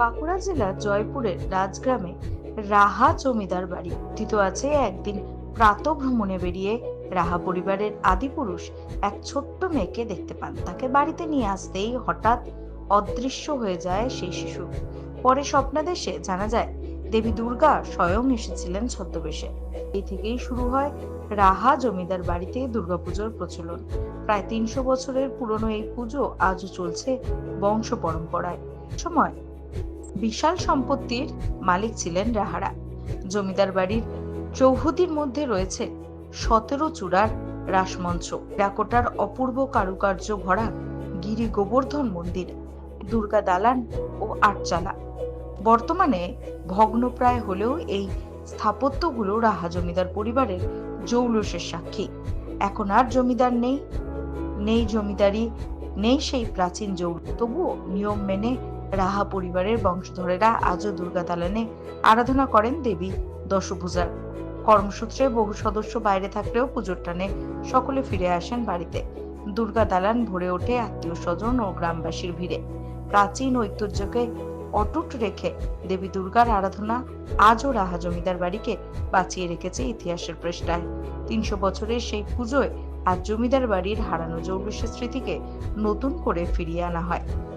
বাঁকুড়া জেলার জয়পুরের রাজগ্রামে রাহা জমিদার বাড়ি। কথিত আছে একদিন প্রাত ভ্রমণে বেরিয়ে রাহা পরিবারের আদিপুরুষ এক ছোট্ট মেয়েকে দেখতে পান। তাকে বাড়িতে নিয়ে আসতেই হঠাৎ অদৃশ্য হয়ে যায় সেই শিশু। পরে স্বপ্নাদেশে জানা যায়, দেবী দুর্গা স্বয়ং এসেছিলেন ছদ্মবেশে। এই থেকেই শুরু হয় রাহা জমিদার বাড়িতে দুর্গাপুজোর প্রচলন। প্রায় তিনশো বছরের পুরনো এই পুজো আজও চলছে বংশ পরম্পরায়। সময় বিশাল সম্পত্তির মালিক ছিলেন রাহারা। জমিদার বাড়ির চৌহদির মধ্যে রয়েছে সতেরো চূড়ার রাসমঞ্চ। ডাকোটার অপূর্ব কারুকার্য ভরা গিরি গোবর্ধন মন্দির, দুর্গা দালান ও আটচালা। বর্তমানে ভগ্নপ্রায় হলেও এই স্থাপত্যগুলো রাহা জমিদার পরিবারের জৌলসের সাক্ষী। এখন আর জমিদার নেই নেই জমিদারি, নেই সেই প্রাচীন জৌল। তবুও নিয়ম মেনে রাহা পরিবারের বংশধরেরা আজও দুর্গা দালানে আরাধনা করেন দেবী দশভূজার কর্মসূত্রে বহু সদস্য বাইরে থাকলেও পুজোর টানে সকলে ফিরে আসেন বাড়িতে। দুর্গা দালান ভরে ওঠে আত্মীয় স্বজন ও গ্রামবাসীর ভিড়ে। প্রাচীন ঐতিহ্যকে অটুট রেখে দেবী দুর্গার আরাধনা আজও রাহা জমিদার বাড়িকে বাঁচিয়ে রেখেছে ইতিহাসের পৃষ্ঠায়। তিনশো বছরের সেই পুজোয় আজ জমিদার বাড়ির হারানো জৌলুসের স্মৃতিকে নতুন করে ফিরিয়ে আনা হয়।